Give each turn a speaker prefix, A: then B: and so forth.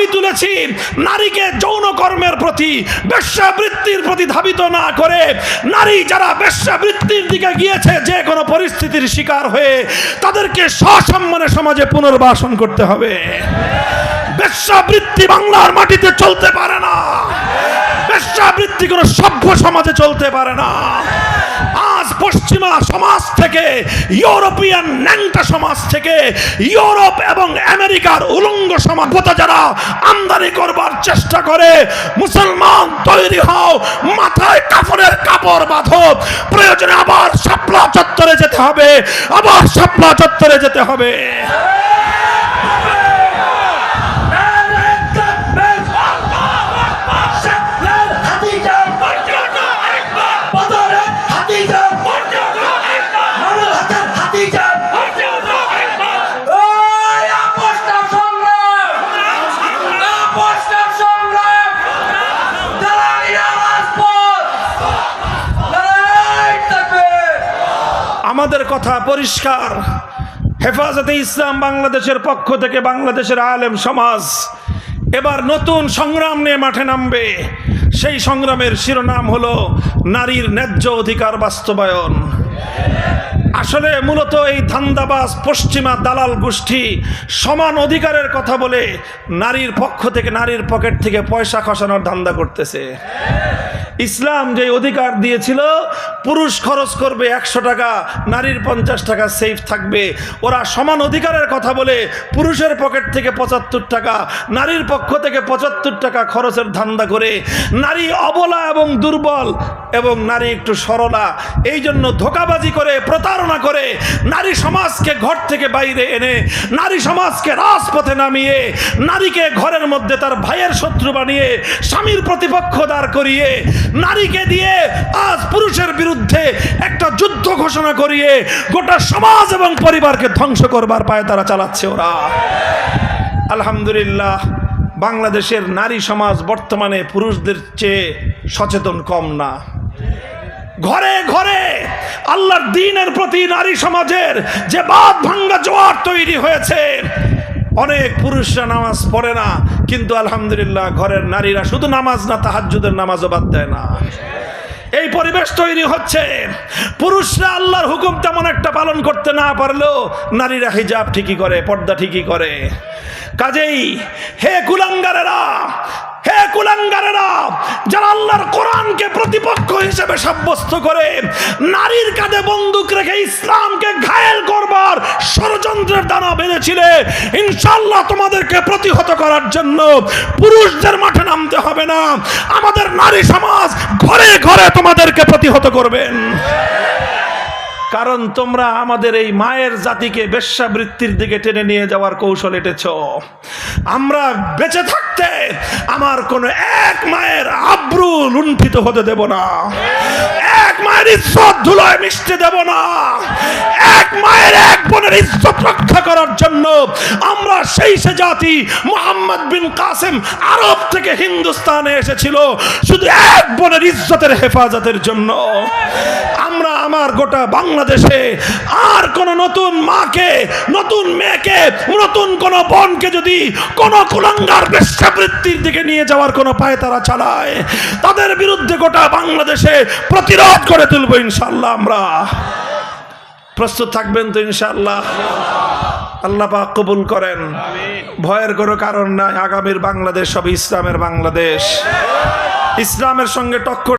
A: দাবি তুলেছি। নারীকে যৌন কর্মের প্রতি, বেশ্যাবৃত্তির প্রতি ধাবিত না করে নারী যারা বেশ্যাবৃত্তির দিকে গিয়েছে, যে কোনো পরিস্থিতির শিকার হয়ে তাদেরকে সসম্মানে সমাজে পুনর্বাসন করতে হবে। বেশ্যাবৃত্তি বাংলার মাটিতে চলতে পারে না। বেশ্যাবৃত্তি কোনো সভ্য সমাজে চলতে পারে না। পশ্চিমা সমাজ থেকে, ইউরোপিয়ান ন্যাংটা সমাজ থেকে, ইউরোপ এবং আমেরিকার উলঙ্গ সমাজতা যারা আমদানি করবার চেষ্টা করে, মুসলমান তৈরি হও, মাথায় কাপড়ের কাপড় বাঁধো, প্রয়োজনে আবার শাপলা চত্বরে যেতে হবে, আবার শাপলা চত্বরে যেতে হবে। আমাদের কথা পরিষ্কার। হেফাজতে ইসলাম বাংলাদেশের পক্ষ থেকে বাংলাদেশের আলেম সমাজ এবার নতুন সংগ্রাম নিয়ে মাঠে নামবে। সেই সংগ্রামের শিরোনাম হলো নারীর ন্যায্য অধিকার বাস্তবায়ন। আসলে মূলত এই ধান্দাবাজ পশ্চিমা দালাল গোষ্ঠী সমান অধিকারের কথা বলে নারীর পক্ষ থেকে, নারীর পকেট থেকে পয়সা খসানোর ধান্দা করতেছে। ইসলাম যে অধিকার দিয়েছিল, পুরুষ খরচ করবে একশো টাকা, নারীর পঞ্চাশ টাকা সেফ থাকবে। ওরা সমান অধিকারের কথা বলে পুরুষের পকেট থেকে পঁচাত্তর টাকা, নারীর পক্ষ থেকে পঁচাত্তর টাকা খরচের ধান্দা করে নারী অবলা এবং দুর্বল এবং নারী একটু সরলা এই জন্য ধোকাবাজি করে, প্রতারণা করে নারী সমাজকে ঘর থেকে বাইরে এনে, নারী সমাজকে রাজপথে নামিয়ে, নারীকে ঘরের মধ্যে তার ভাইয়ের শত্রু বানিয়ে, স্বামীর প্রতিপক্ষ দাঁড় করিয়ে নারীকে দিয়ে আজ পুরুষের বিরুদ্ধে একটা যুদ্ধ ঘোষণা করিয়ে গোটা সমাজ এবং পরিবারকে ধ্বংস করবার পায়ে তারা চালাচ্ছে ওরা। আলহামদুলিল্লাহ, বাংলাদেশের নারী সমাজ বর্তমানে পুরুষদের চেয়ে সচেতন কম না। ঘরে ঘরে আল্লাহর দিনের প্রতি নারী সমাজের যে বাদ ভাঙ্গা জোয়ার তৈরি হয়েছে, অনেক পুরুষরা নামাজ পড়ে না কিন্তু আলহামদুলিল্লাহ ঘরের নারীরা শুধু নামাজ না, তাহাজ্জুদের নামাজও বাদ দেয় না। এই পরিবেশ তৈরি হচ্ছে। পুরুষরা আল্লাহর হুকুম তেমন একটা পালন করতে না পারলেও নারীরা হিজাব ঠিকই করে, পর্দা ঠিকই করে। কাজেই হে কুলাঙ্গারেরা হে কুলাঙ্গারেরা, যারা আল্লাহর কোরআনকে প্রতিপক্ষ হিসেবে সাব্যস্ত করে, নারীর কাঁধে বন্দুক রেখে ইসলামকে ঘায়েল করবার দানা ইনশাল্লাহ তোমাদেরকে প্রতিহত করার জন্য পুরুষদের মাঠে নামতে হবে না। আমাদের নারী সমাজ ঘরে ঘরে তোমাদেরকে প্রতিহত করবেন কারণ তোমরা আমাদের এই মায়ের জাতিকে বেশ্যাবৃত্তির দিকে টেনে নিয়ে যাওয়ার কৌশল এটেছ। আমরা বেঁচে থাকতে আমার কোনো এক মায়ের আব্রু লুণ্ঠিত হতে দেব না। মায়ের ইজ্জত ধুলোয় মিশতে দেব না। এক মায়ের এক বোনের ইজ্জত রক্ষা করার জন্য আমরা সেই সে জাতি মোহাম্মদ বিন কাসেম আরব থেকে হিন্দুস্তানে এসেছিল। শুধু এক বোনের ইজ্জতের হেফাজতের জন্য। আমার গোটা বাংলাদেশে আর কোন নতুন মাকে নতুন মেয়েকে নতুন কোন বোনকে যদি কোন কুলাঙ্গার বেশ্যাবৃত্তির দিকে নিয়ে যাওয়ার কোনো পায়ে তারা চালায়। তাদের বিরুদ্ধে গোটা বাংলাদেশে প্রতিরোধ করে তুলবো ইনশাল্লাহ আমরা। প্রস্তুত থাকবেন তো ইনশাল্লাহ আল্লাহ পাক কবুল করেন। ভয়ের কোনো কারণ নাই। আগামীর বাংলাদেশ সব ইসলামের বাংলাদেশ। ইসলামের সঙ্গে টক্কর